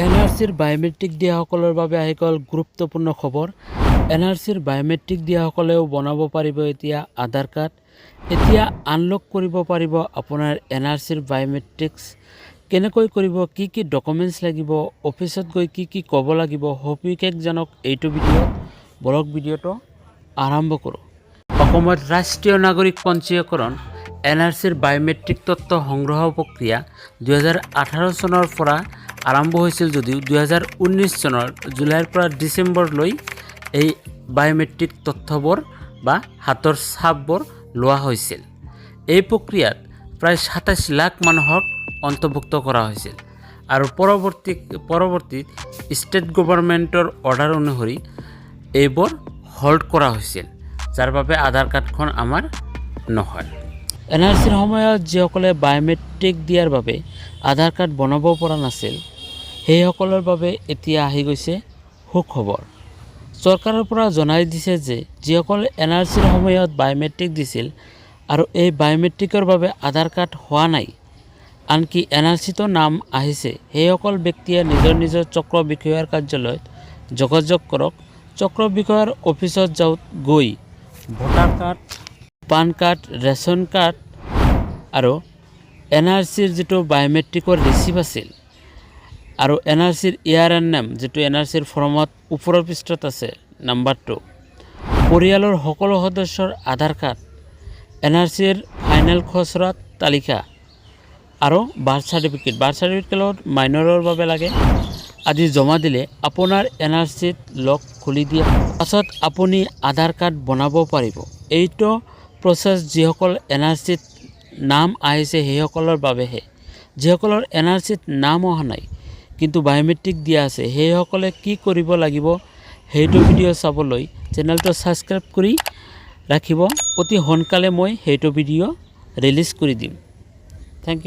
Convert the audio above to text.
N R চিৰ biometric দিয়াসকলৰ বাবে আহি গ'ল গুৰুত্বপূৰ্ণ খবৰ। এন আৰ চিৰ বায়'মেট্ৰিক দিয়াসকলেও বনাব পাৰিব এতিয়া আধাৰ কাৰ্ড। এতিয়া আনলক কৰিব পাৰিব আপোনাৰ এন আৰ চিৰ বায়'মেট্ৰিক্স। কেনেকৈ কৰিব, কি কি ডকুমেণ্টছ লাগিব, অফিচত গৈ কি কি ক'ব লাগিব সবিশেষজনক এইটো ভিডিঅ'ত বলক ভিডিঅ'টো আৰম্ভ কৰোঁ। অসমত ৰাষ্ট্ৰীয় নাগৰিক পঞ্জীয়কৰণ এন আৰ চিৰ বায়'মেট্ৰিক তথ্য সংগ্ৰহ প্ৰক্ৰিয়া দুহেজাৰ আঠাৰ চনৰ পৰা আৰম্ভ হৈছিল যদিও দুহেজাৰ ঊনৈছ চনৰ জুলাইৰ পৰা ডিচেম্বৰলৈ এই বায়'মেট্ৰিক তথ্যবোৰ বা হাতৰ ছাপবোৰ লোৱা হৈছিল। এই প্ৰক্ৰিয়াত প্ৰায় সাতাইছ লাখ মানুহক অন্তৰ্ভুক্ত কৰা হৈছিল আৰু পৰৱৰ্তী পৰৱৰ্তীত ষ্টেট গভৰ্ণমেণ্টৰ অৰ্ডাৰ অনুসৰি এইবোৰ হল্ড কৰা হৈছিল, যাৰ বাবে আধাৰ কাৰ্ডখন আমাৰ নহয়। এন আৰ চিৰ সময়ত যিসকলে বায়'মেট্ৰিক দিয়াৰ বাবে আধাৰ কাৰ্ড বনাব পৰা নাছিল, সেইসকলৰ বাবে এতিয়া আহি গৈছে সুখবৰ। চৰকাৰৰ পৰা জনাই দিছে যে যিসকলে এন আৰ চিৰ সময়ত বায়'মেট্ৰিক দিছিল আৰু এই বায়'মেট্ৰিকৰ বাবে আধাৰ কাৰ্ড হোৱা নাই, আনকি এন আৰ নাম আহিছে, সেইসকল ব্যক্তিয়ে নিজৰ নিজৰ চক্ৰ বিষয়াৰ কাৰ্যালয়ত যোগাযোগ কৰক, চক্ৰ বিষয়াৰ অফিচত যাওঁত গৈ voter card PAN card ration card আৰু এন আৰ চিৰ যিটো বায়'মেট্ৰিকৰ ৰিচিপ্ট আছিল আৰু এন আৰ চিৰ ইয়াৰ এন নেম, যিটো এন আৰ চিৰ ফৰ্মত ওপৰৰ পৃষ্ঠত আছে, নাম্বাৰটো। পৰিয়ালৰ সকলো সদস্যৰ আধাৰ কাৰ্ড এন আৰ চিৰ ফাইনেল খচৰা তালিকা আৰু বাৰ্থ চাৰ্টিফিকেট। বাৰ্থ চাৰ্টিফিকেটত মাইনৰৰ বাবে লাগে আদি জমা দিলে আপোনাৰ এন আৰ চিত লক খুলি দিয়া, পাছত আপুনি আধাৰ কাৰ্ড বনাব পাৰিব। এইটো প্ৰচেছ যিসকল এন আৰ চিত নাম আহিছে সেইসকলৰ বাবেহে। যিসকলৰ এন আৰ চিত নাম অহা নাই, কিন্তু বায়োমেট্রিক দিয়া আছে, সেইসকলে কি কৰিব লাগিব সেইটো ভিডিঅ' চাবলৈ চেনেলটো ছাবস্ক্ৰাইব কৰি ৰাখিব। অতি সোনকালে মই সেইটো ভিডিঅ' ৰিলিজ কৰি দিম। Thank you